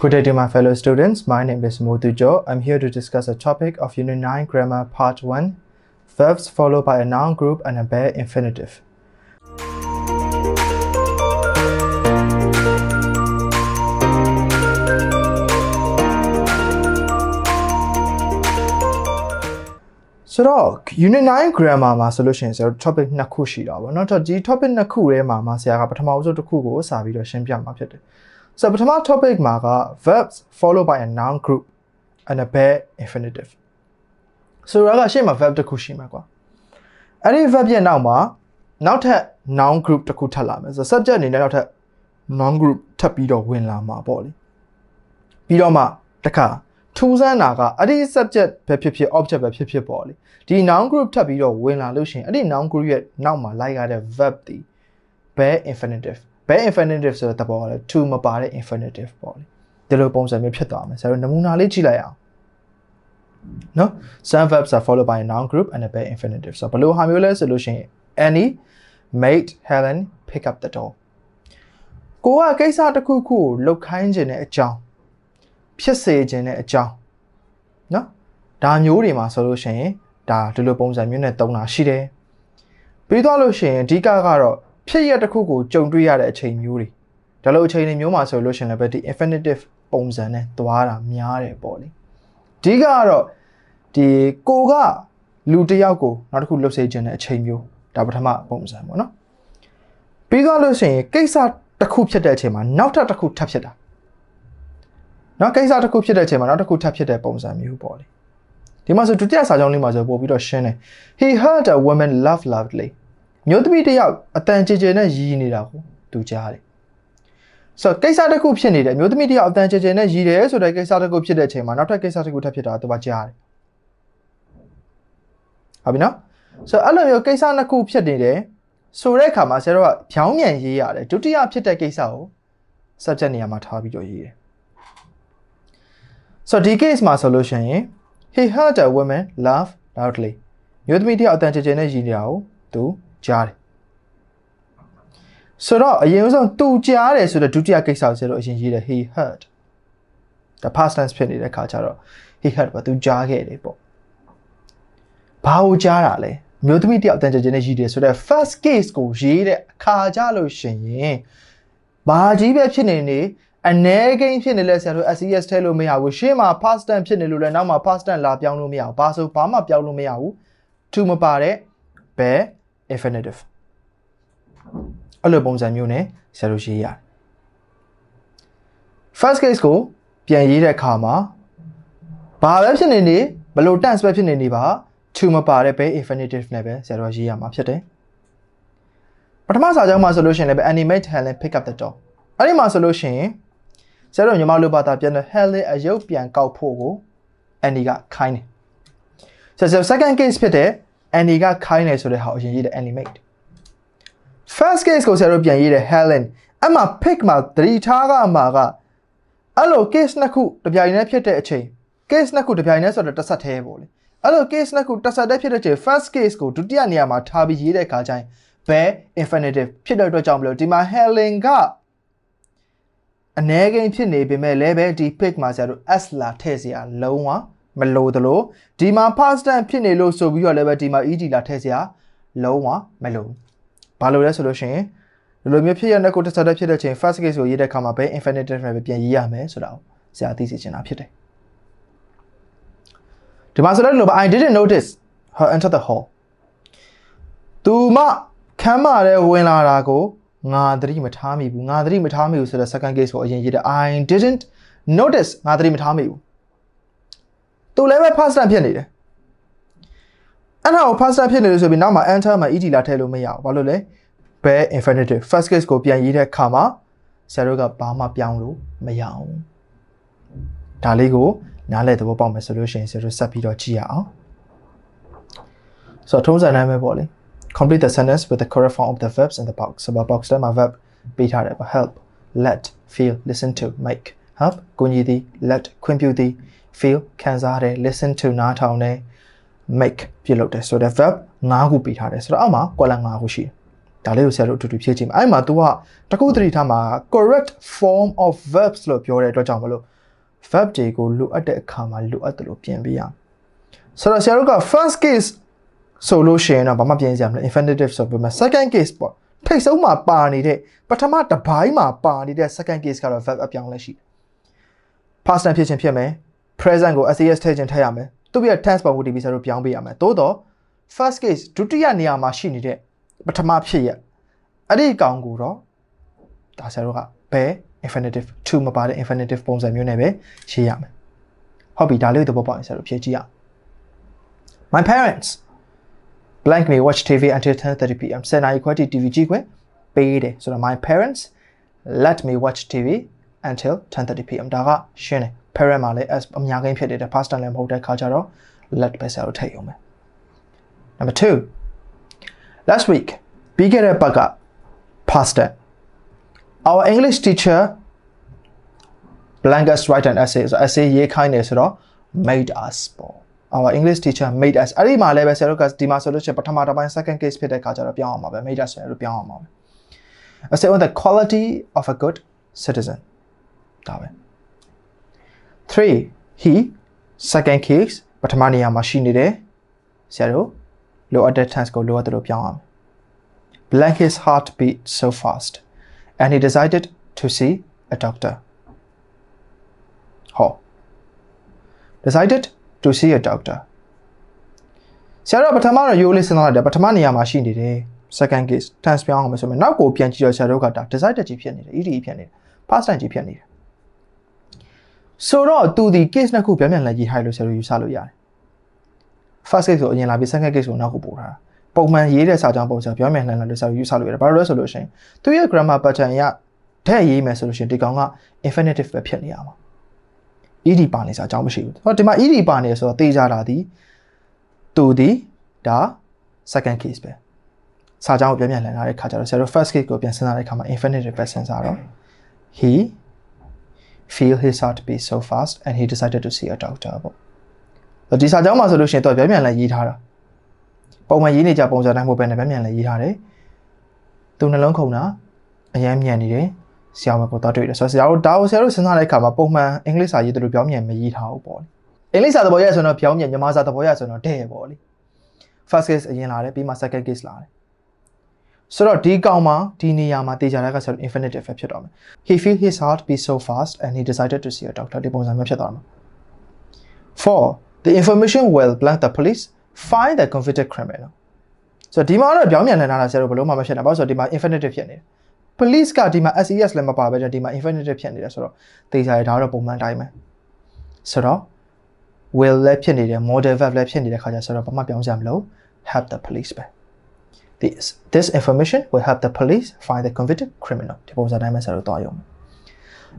Good day to my fellow students. My name is Modujo. I'm here to discuss a topic of Unit 9 Grammar Part 1 Verbs followed by a noun group and a bare infinitive. ဆိုတော့ unit 9 grammar မှာဆိုလို့ရှိရင်ဆိုတော့ topic နှစ်ခုရှိတာပေါ့เนาะတော့ဒီ topic နှစ်ခုထဲမှာမှာဆရာကပထမဆုံးတစ်ခုကိုစာပြီးတော့ရှင်းပြမှာဖြစ်တယ် ဆိုတော့ပထမ topic မှာက verbs followed by a noun group and a bare infinitive ဆိုတော့ကရှေ့မှာ verb တစ်ခုရှိမှာကွာအဲ့ဒီ verb ရဲ့နောက်မှာနောက်ထပ် noun group တစ်ခုထပ်လာမယ်ဆိုတော့ subject အနေနဲ့နောက်ထပ် noun group ထပ်ပြီးတော့ဝင်လာမှာပေါ့လေပြီးတော့မှတစ်ခါထူးဆန်းတာကအဲ့ဒီ subject ပဲဖြစ်ဖြစ် object ပဲဖြစ်ဖြစ်ပေါ့လေဒီ noun group ထပ်ပြီးတော့ဝင်လာလို့ရှိရင်အဲ့ဒီ noun group ရဲ့နောက်မှာလိုက်ရတဲ့ verb ဒီ bare infinitive bare infinitive ဆိုတဲ့သဘောကလည်း to မပါတဲ့ infinitive ပေါ့လေဒီလိုပုံစံမျိုးဖြစ်သွားမယ်ဆိုတော့နမူနာလေးကြည့်လိုက်အောင်နော် some verbs are followed by a noun group and a bare infinitive ဆိုတော့ဘယ်လိုဟာမျိုးလဲဆိုလို့ရှိရင် Annie made Helen pick up the door ကိုကကိစ္စတစ်ခုခုကိုလှုပ်ခိုင်းခြင်းတဲ့အကြောင်းဖြစ်စေခြင်းတဲ့အကြောင်းနော်ဒါမျိုးတွေမှာဆိုလို့ရှိရင်ဒါဒီလိုပုံစံမျိုးနဲ့သုံးတာရှိတယ်ပြီးတော့လို့ရှိရင်အဓိကကတော့ ဖြစ်ရတစ်ခုကိုကြုံတွေ့ရတဲ့အချိန်မျိုးတွေဒါလိုအချိန်တွေမျိုးမှာဆိုလို့ရှိရင်လည်းပဲဒီ infinitive ပုံစံနဲ့သွားတာများတယ်ပေါ့လေအဓိကကတော့ဒီကိုကလူတစ်ယောက်ကိုနောက်တစ်ခုလှုပ်စေခြင်းတဲ့အချိန်မျိုးဒါပထမပုံစံပေါ့နော်ပြီးတော့လို့ရှိရင်ကိစ္စတစ်ခုဖြစ်တဲ့အချိန်မှာနောက်ထပ်တစ်ခုထပ်ဖြစ်တာနောက်ကိစ္စတစ်ခုဖြစ်တဲ့အချိန်မှာနောက်တစ်ခုထပ်ဖြစ်တဲ့ပုံစံမျိုးပေါ့လေဒီမှာဆိုဒုတိယစာကြောင်းလေးမှာဆိုပို့ပြီးတော့ရှင်းတယ် he heard a woman laugh loudly မျိုးသမီးတစ်ယောက်အတန်ကြည်ကြည်နဲ့ရီးနေတာကိုသူကြားတယ်ဆိုတော့ကိစ္စတစ်ခုဖြစ်နေတယ်မျိုးသမီးတစ်ယောက်အတန်ကြည်ကြည်နဲ့ရီးတယ်ဆိုတဲ့ကိစ္စတစ်ခုဖြစ်တဲ့အချိန်မှာနောက်ထပ်ကိစ္စတစ်ခုထပ်ဖြစ်တာသူကကြားတယ်ဟုတ်ပြီနော်ဆိုတော့အဲ့လိုမျိုးကိစ္စနှစ်ခုဖြစ်နေတယ်ဆိုတဲ့အခါမှာဆရာတို့ကဖြောင်းမြန်ရေးရတယ်ဒုတိယဖြစ်တဲ့ကိစ္စကို subject နေရာမှာထားပြီးတော့ရေးတယ်ဆိုတော့ဒီ case မှာဆိုလို့ရှိရင် he heard a woman laugh loudly မျိုးသမီးတယောက်အတန်ကြည်ကြည်နဲ့ရည်နေတာကိုသူ ကြားတယ်ဆိုတော့အရင်ဆုံးသူကြားတယ်ဆိုတော့ဒုတိယကိစ္စကိုဆိုတော့အရင်ရေးတယ် he heard the past tense ဖြစ်နေတဲ့ခါကျတော့ he heard ဘာသူကြားခဲ့တယ်ပေါ့ဘာကိုကြားတာလဲမျိုးသမီးတယောက်အတန်ကြည်ကြည်နဲ့ရည်တယ်ဆိုတော့ first case ကိုရေးတဲ့အခါကြလို့ရှိရင်ဘာကြီးပဲဖြစ်နေနေအ ਨੇ ကိန်းဖြစ်နေလဲဆရာတို့ SES ထဲလို့မရဘူးရှေ့မှာ past tense ဖြစ်နေလို့လဲနောက်မှာ past tense လာပြောင်းလို့မရဘူးဘာဆိုဘာမှပြောင်းလို့မရဘူး to မပါတဲ့ bare infinitive အဲ့လိုပုံစံမျိုးနဲ့ဆရာတို့ရေးရတယ် first case ကိုပြန်ရေးတဲ့အခါမှာဘာပဲဖြစ်နေနေဘလို့ tense ပဲဖြစ်နေနေပါ to မပါတဲ့ bare infinitive နဲ့ပဲဆရာတို့ရေးရမှာဖြစ်တယ်ပထမစာကြောင်းမှာဆိုလို့ရှိရင်လည်း animate Helen pick up the door အဲ့ဒီမှာဆိုလို့ရှိရင်ဆရာတို့ညီမတို့ဘာသာပြန်တဲ့ Helen အယုတ်ပြန်ကောက်ဖို့ကို Annie ကခိုင်းတယ်ဆိုတော့ second case ဖြစ်တဲ့ Annie ကခိုင်းတယ်ဆိုတဲ့ဟာကိုအရင်ရေးတဲ့ animate first case ကိုဆရာတို့ပြန်ရေးတဲ့ Helen အမှ pick မှာသတိထားကအမှာကအဲ့လို case နှစ်ခုတပြိုင်တည်းဖြစ်တဲ့အချိန် case နှစ်ခုတပြိုင်တည်းဆိုတော့တစ်ဆက်တည်းပေါ့လေအဲ့လို case နှစ်ခုတစ်ဆက်တည်းဖြစ်တဲ့အချိန် first case ကိုဒုတိယနေရာမှာထားပြီးရေးတဲ့အခါကျရင် bare infinitive ဖြစ်တဲ့အတွက်ကြောင့်မလို့ဒီမှာ Helen ကအ ਨੇ ကိန်းဖြစ်နေပေမဲ့လည်းပဲဒီ pick မှာဆရာတို့ s လာထည့်စရာလုံးဝ မလိုသလိုဒီမှာ past tense ဖြစ်နေလို့ဆိုပြီးတော့လည်းပဲဒီမှာ ed လာထည့်စရာလုံးဝမလိုဘူးဘာလို့လဲဆိုလို့ရှိရင်ဒီလိုမျိုးဖြစ်ရတဲ့ကိုတစ်ဆက်တည်းဖြစ်တဲ့ချိန် first case ကိုရေးတဲ့အခါမှာပဲ infinitive နဲ့ပဲပြန်ရေးရမယ်ဆိုတာကိုဆရာသိစေချင်တာဖြစ်တယ်ဒီမှာဆိုတော့လို့ I didn't notice her enter the hall သူမခမ်းမတဲ့ဝင်လာတာကိုငါသတိမထားမိဘူးငါသတိမထားမိဘူးဆိုတော့ second case ကိုအရင်ရေးတဲ့ I didn't notice ငါသတိမထားမိဘူး သူလည်းပဲ past tense ဖြစ်နေတယ်အဲ့ဒါကို past tense ဖြစ်နေလို့ဆိုပြီးနောက်မှာ enter မှာ ed လာထည့်လို့မရဘူးဘာလို့လဲ bare infinitive first case ကိုပြန်ရေးတဲ့အခါမှာဆရာတို့ကဘာမှပြောင်းလို့မရအောင်ဒါလေးကိုနားလည်သဘောပေါက်မယ်ဆိုလို့ရှိရင်ဆရာတို့ဆက်ပြီးတော့ကြည့်ရအောင်ဆိုတော့ထုံးစံတိုင်းပဲပေါ့လေ complete the sentence with the correct form of the verbs in the box ဆိုတော့ box ထဲမှာ verb ပေးထားတယ်ပေါ့ help let feel listen to make help ကိုကြီးသည် let ခွင့်ပြုသည် feel ခံစားတယ် listen to နားထောင်တယ် make ပြုလုပ်တယ်ဆိုတော့ verb ၅ခုပေးထားတယ်ဆိုတော့အောက်မှာ column ၅ခုရှိတယ်ဒါလေးကိုဆရာတို့အတူတူဖြည့်ကြည့်မယ်အဲ့မှာ तू ကတခုတတိထားမှာ correct form of verbs လို့ပြောတဲ့အတွက်ကြောင့်မလို့ verb တွေကိုလိုအပ်တဲ့အခါမှာလိုအပ်တယ်လို့ပြင်ပေးရအောင်ဆိုတော့ဆရာတို့က first case ဆိုလို့ရှိရင်တော့ဘာမှပြင်စရာမလို infinitive ဆိုပေမဲ့ second case ပေါ့ထိတ်ဆုံးမှာပါနေတဲ့ပထမတစ်ပိုင်းမှာပါနေတဲ့ second case ကတော့ verb အပြောင်းလဲရှိတယ် past tense ဖြစ်ခြင်းဖြစ်မယ် present ကို SAS ထည့်ခြင်းထည့်ရမယ်သူ့ရဲ့ tense ပုံကိုတည်ပြီးဆရာတို့ပြောင်းပေးရမယ်သို့တော့ first case ဒုတိယနေရာမှာရှိနေတဲ့ပထမဖြစ်ရအဲ့ဒီအကောင်ကိုတော့ဒါဆရာတို့ကဘယ် infinitive to မပါတဲ့ infinitive ပုံစံမျိုးနဲ့ပဲရေးရမယ်ဟုတ်ပြီဒါလေးသဘောပေါက်ရင်ဆရာတို့ဖြည့်ကြည့်ရအောင် My parents blank me watch TV until 10:30 p.m. 7နာရီခွဲထိ TV ကြည့်ခွင့်ပေးတယ်ဆိုတော့ my parents let me watch TV until 10:30 p.m. ဒါကရှင်းတယ် parent မှာလည်း as အများကြီးဖြစ်နေတဲ့ past tense လည်းမဟုတ်တဲ့ခါကျတော့ let ပဲဆရာတို့ထည့်ရုံပဲ Number 2 last week ပြီးခဲ့တဲ့ပတ်က past tense our english teacher blank us write an essay ဆို essay ရေးခိုင်းတယ်ဆိုတော့ made us ပေါ့ our english teacher made us အဲ့ဒီမှာလည်းပဲဆရာတို့ကဒီမှာဆိုလို့ရှိရင်ပထမတစ်ပိုင်း second case ဖြစ်တဲ့ခါကျတော့ပြောင်းအောင်ပါပဲ made us ဆိုရလို့ပြောင်းအောင်ပါပဲ essay on the quality of a good citizen ဒါပဲ3 he second case ပထမနေရာမှာရှိနေတယ်ဆရာတို့လိုအပ်တဲ့ tense ကိုလိုအပ်တယ်လို့ပြောင်းအောင် blank his heart beat so fast and he decided to see a doctor ဟော decided to see a doctor ဆရာတို့ပထမတော့ရိုးလေးစဉ်းစားလိုက်တယ်ပထမနေရာမှာရှိနေတယ် second case tense ပြောင်းအောင်မယ်ဆိုရင်နောက်ကိုပြန်ကြည့်တော့ဆရာတို့ကဒါ decided ကြီးဖြစ်နေတယ် ed ဖြစ်နေတယ် past tense ကြီးဖြစ်နေတယ် ဆိုတော့သူဒီ case နှစ်ခုပြန်ပြန်လာရေးထားလို့ဆရာတို့ယူဆလို့ရတယ် first case ကိုအရင်လာပြီး second case ကိုနောက်ကိုပို့ထားတာပုံမှန်ရေးတဲ့စာကြောင်းပုံစံပြောင်းပြန်လှန်လာလို့ဆရာတို့ယူဆလို့ရတယ်ဘာလို့လဲဆိုလို့ရှိရင်သူရဲ့ grammar pattern ရတဲ့ရေးမယ်ဆိုလို့ရှိရင်ဒီကောင်က infinitive ပဲဖြစ်နေရမှာ ED ပါနေစားအကြောင်းမရှိဘူး။ဟောဒီမှာ ED ပါနေဆိုတော့တေးကြတာဒီသူဒီဒါ second case ပဲ။စာကြောင်းကိုပြန်ပြန်လှန်လာတဲ့ခါကျတော့ဆရာတို့ first case ကိုပြန်စဉ်းစားတဲ့ခါမှာ infinitive ပဲစဉ်းစားတော့ he feel his heart beat so fast and he decided to see a doctor ပေါ့။ဒီစာကြောင်းမှာဆိုလို့ရှိရင်တော့ပြန်ပြန်လှန်ရေးထားတာ။ပုံမှန်ရေးနေကြပုံစံတိုင်းမဟုတ်ဘဲနဲ့ပြန်ပြန်လှန်ရေးထားတယ်။သူနှလုံးခုန်တာအရမ်းမြန်နေတယ်။ဆရာမကိုတော့တွေ့တယ်ဆိုတော့ဆရာတို့ဒါကိုဆရာတို့စဉ်းစားတဲ့အခါမှာပုံမှန်အင်္ဂလိပ်စာရေးတယ်လို့ပြောင်းမြန်မရေးထားဘူးပေါ့လေအင်္ဂလိပ်စာသဘောရဆိုတော့ပြောင်းမြန်မြန်မာစာသဘောရဆိုတော့တဲ့ပေါ့လေ first case အရင်လာတယ်ပြီးမှ second case လာတယ် ဆိုတော့ဒီကောင်မှာဒီနေရာမှာတေချာတဲ့ကဆိုတော့ infinitive ပဲဖြစ်တော့မယ် he feel his heart beat so fast and he decided to see a doctor ဒီပုံစံမျိုးဖြစ်သွားမှာ4 the information will blank the police find the convicted criminal ဆိုတော့ဒီမှာတော့ပြောင်းမြန်နေတာဆရာတို့ဘယ်လို့မှမဖြစ်နိုင်ဘာလို့ဆိုတော့ဒီမှာ infinitive ဖြစ်နေတယ် police ကဒီမှာ SES လည်းမပါဘဲဒီမှာ infinitive ဖြစ်နေတယ်ဆိုတော့သိကြရဒါတော့ပုံမှန်တိုင်းပဲဆိုတော့ will လည်းဖြစ်နေတယ် model verb လည်းဖြစ်နေတဲ့ခါကျဆိုတော့ဘာမှပြောင်းစရာမလို help the police ပဲ this this information will help the police find the convicted criminal ဒီပုံစံတိုင်းပဲဆိုတော့သွားရုံ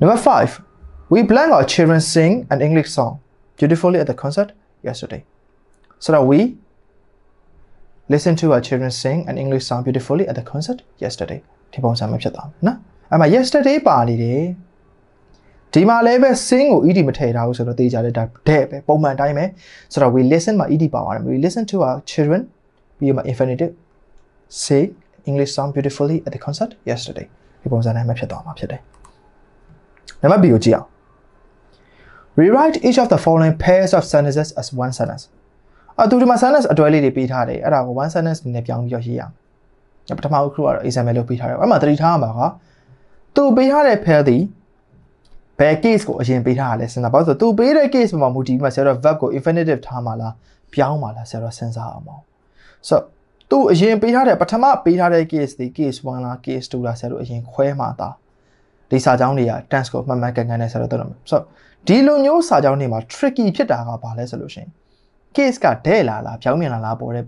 number 5 we blank our children sing an english song beautifully at the concert yesterday so that we listen to our children sing an english song beautifully at the concert yesterday ဒီပုံစံမျိုးဖြစ်သွားမယ်နော်အဲ့မှာ yesterday ပါနေတယ်ဒီမှာလည်းပဲ sing ကို ed မထည့်ထားဘူးဆိုတော့သိကြတယ်ဒါတဲ့ပဲပုံမှန်တိုင်းပဲဆိုတော့ we listen မှာ ed ပါပါတယ် we listen to our children ပြီးမှ infinitive say english song beautifully at the concert yesterday ဒီပုံစံတိုင်းပဲဖြစ်သွားမှာဖြစ်တယ်နံပါတ် B ကိုကြည့်အောင် rewrite each of the following pairs of sentences as one sentence အတူဒီမှာ sentence အတွဲလေးတွေပေးထားတယ်အဲ့ဒါကို one sentence နဲ့ပြောင်းပြီးတော့ရေးရအောင်ပထမခုကတော့ example လုပ်ပေးထားတယ်အဲ့မှာသတိထားရမှာကသူပေးထားတဲ့ pair သည်ဘယ် case ကိုအရင်ပေးထားရလဲစဉ်းစားပါဆိုသူပေးတဲ့ case မှာမူတည်ပြီးမှဆရာတော် verb ကို infinitive ထားမှာလားပြောင်းမှာလားဆရာတော်စဉ်းစားအောင်ပါဆို သူအရင်ပေးထားတဲ့ပထမပေးထားတဲ့ case ဒီ case 1လား case 2လားဆရာတို့အရင်ခွဲမှာသားဒီစာကြောင်းတွေက tense ကိုမှန်မှန်ကန်ကန်နဲ့ဆရာတော်သိတော့မယ်ဆိုဒီလိုမျိုးစာကြောင်းတွေမှာ tricky ဖြစ်တာကဘာလဲဆိုလို့ရှိရင် case ကတဲ့လာလားပြောင်းမြန်လာလားပေါ်တဲ့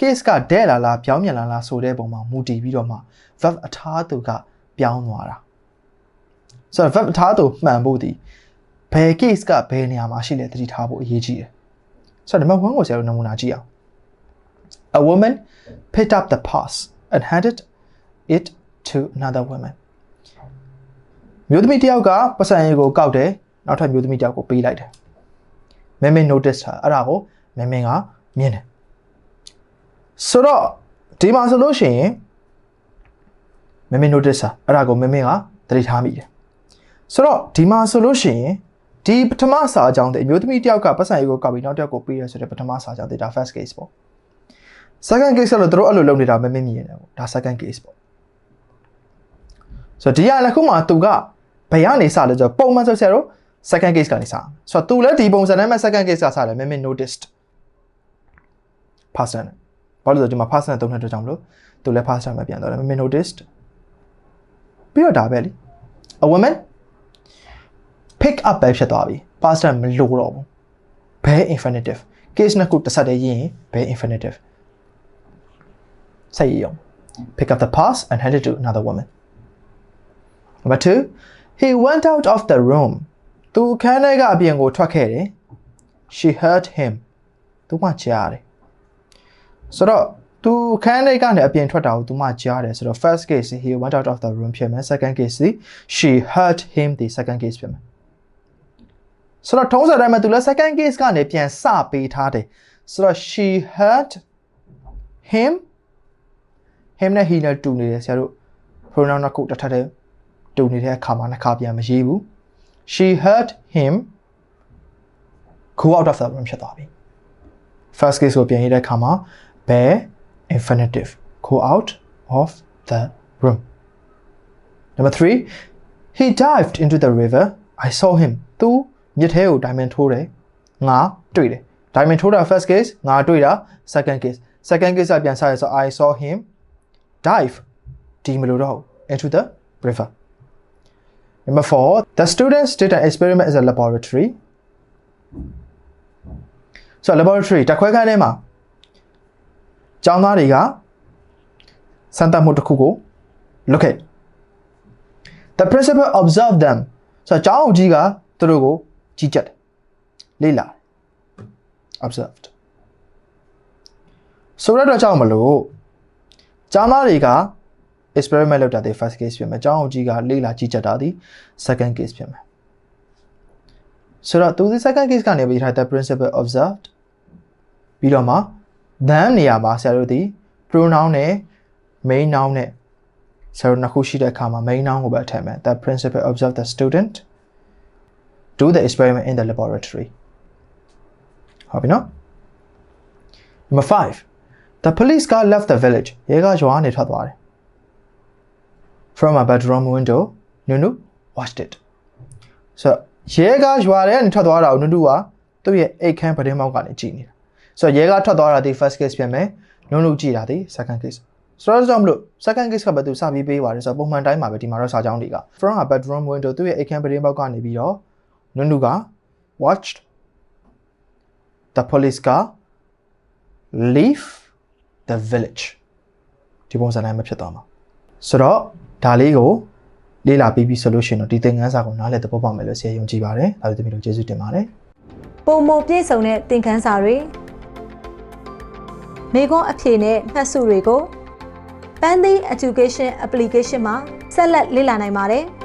case ကတဲ့လာလားပြောင်းမြန်လာလားဆိုတဲ့ပုံမှာမူတည်ပြီးတော့မှ verb အထားသူကပြောင်းသွားတာဆိုတော့ verb အထားသူမှန်ဖို့ဒီဘယ် case ကဘယ်နေရာမှာရှိလဲသတိထားဖို့အရေးကြီးတယ်ဆိုတော့ number 1ကိုဆရာတို့နမူနာကြည့်အောင် A woman picked up the purse and handed it to another woman မျိုးသမီးတစ်ယောက်ကပတ်စံရေးကိုကောက်တယ်နောက်ထပ်မျိုးသမီးတစ်ယောက်ကိုပေးလိုက်တယ်မင်းမင်း notice တာအဲ့ဒါကိုမင်းမင်းကမြင်တယ်ဆိုတော့ဒီမှာဆိုလို့ရှိရင်မမေ notice တာအဲ့ဒါကိုမမေကသတိထားမိတယ်ဆိုတော့ဒီမှာဆိုလို့ရှိရင်ဒီပထမစာအကြောင်းတဲ့အမျိုးသမီးတစ်ယောက်ကပတ်စံရေးကိုကောက်ပြီးနောက်တစ်ယောက်ကိုပေးရဆိုတဲ့ပထမစာအကြောင်းတဲ့ဒါ first case ပေါ့ second case ဆိုတော့တို့အဲ့လိုလုပ်နေတာမမေမြင်တယ်ပေါ့ဒါ second case ပေါ့ဆိုတော့ဒီရလည်းခုမှသူကဘယ်ကနေစလဲဆိုတော့ပုံမှန်ဆိုဆရာတို့ second case ကနေစဆိုတော့သူလည်းဒီပုံစံနဲ့မှ second case ကစတယ်မမေ noticed past tense ဘာလို့လဲဆိုတော့ဒီမှာ past tense သုံးတဲ့အတွက်ကြောင့်မလို့သူလည်း past tense မှာပြန်သွားတယ်မမေ noticed ပြီးတော့ဒါပဲလी a woman pick up ပဲဖြစ်သွားပြီ past tense မလို့တော့ဘူးဘယ် infinitive case နှစ်ခုတစ်ဆက်တည်းရေးရင်ဘယ် infinitive ဆက်ရအောင် pick up the pass and hand it to another woman number 2 he went out of the room သူခန်းထဲကအပြင်ကိုထွက်ခဲ့တယ် she heard him သူမှကြားတယ်ဆိုတော့သူခန်းထဲကနေအပြင်ထွက်တာကိုသူမှကြားတယ်ဆိုတော့ first case he went out of the room ဖြစ်မယ် second case she heard him the second case ဖြစ်မယ်ဆိုတော့ထုံးစံတိုင်းမှာသူလည်း second case ကနေပြန်စပေးထားတယ်ဆိုတော့ she heard him him နဲ့ he နဲ့တူနေတယ်ဆရာတို့ pronoun နှစ်ခုတစ်ထပ်တည်းတူနေတဲ့အခါမှာနှစ်ခါပြန်မရေးဘူး she heard him go out of the room ဖြစ်သွားပြီ first case ကိုပြန်ရေးတဲ့အခါမှာ bear infinitive go out of the room number 3 he dived into the river i saw him သူမြစ်ထဲကို diamond ထိုးတယ်ငါတွေ့တယ် diamond ထိုးတာ first case ငါတွေ့တာ second case second case ကပြန်စားရဆို i saw him dive ဒီမလို့တော့ into the river number 4 the students did an experiment as a laboratory so laboratory တခွဲခန်းထဲမှာကျောင်းသားတွေကစမ်းသပ်မှုတစ်ခုကိုလုပ်ခဲ့ the principal observed them ဆိုတော့ကျောင်းအုပ်ကြီးကသူတို့ကိုကြီးကြပ်တယ်လေ့လာတယ် observed ဆိုရတော့ကြောင့်မလို့ ကျောင်းသားတွေက experiment လုပ်တာဒီ first case ဖြစ်မယ်ကျောင်းအုပ်ကြီးကလေ့လာကြီးကြပ်တာဒီ second case ဖြစ်မယ်ဆိုတော့သူဒီ second case ကနေပြီးထားတဲ့ principal observed ပြီးတော့မှ then နေရာမှာဆရာတို့ဒီ pronoun နဲ့ main noun နဲ့ဆရာတို့နှစ်ခုရှိတဲ့အခါမှာ main noun ကိုပဲထည့်မယ် the principal observed the student do the experiment in the laboratory ဟုတ်ပြီနော် number 5 the police car left the village ရဲကရွာနေထွက်သွားတယ် from a bedroom window nunu watched it ဆိုတော့ရဲကရွာထဲကနေထွက်သွားတာကိုနုနုကသူ့ရဲ့အိတ်ခမ်းပတင်းမောက်ကနေကြည့်နေတာဆိုတော့ရဲကထွက်သွားတာဒီ first case ဖြစ်မယ်နုနုကြည့်တာဒီ second case ဆိုတော့ကြောင့်မလို့ second case ကဘယ်သူစပြီးပေးပါတယ်ဆိုတော့ပုံမှန်တိုင်းမှာပဲဒီမှာတော့စာကြောင်းတွေက from a bedroom window သူ့ရဲ့အိတ်ခမ်းပတင်းမောက်ကနေပြီးတော့နုနုက watched the police car leave the village ဒီပုံစံတိုင်းပဲဖြစ်သွားမှာဆိုတော့ဒါလေးကိုလေ့လာပြီးပြီဆိုလို့ရှိရင်တော့ဒီသင်ခန်းစာကိုနားလည်သဘောပေါက်မယ်လို့ဆရာယုံကြည်ပါတယ်ဒါတို့တမီးတို့ကျေးဇူးတင်ပါတယ်ပုံမပြည့်စုံတဲ့သင်ခန်းစာတွေမိခွန်းအဖြေနဲ့မှတ်စုတွေကို Pandy Education Application မှာဆက်လက်လေ့လာနိုင်ပါတယ်။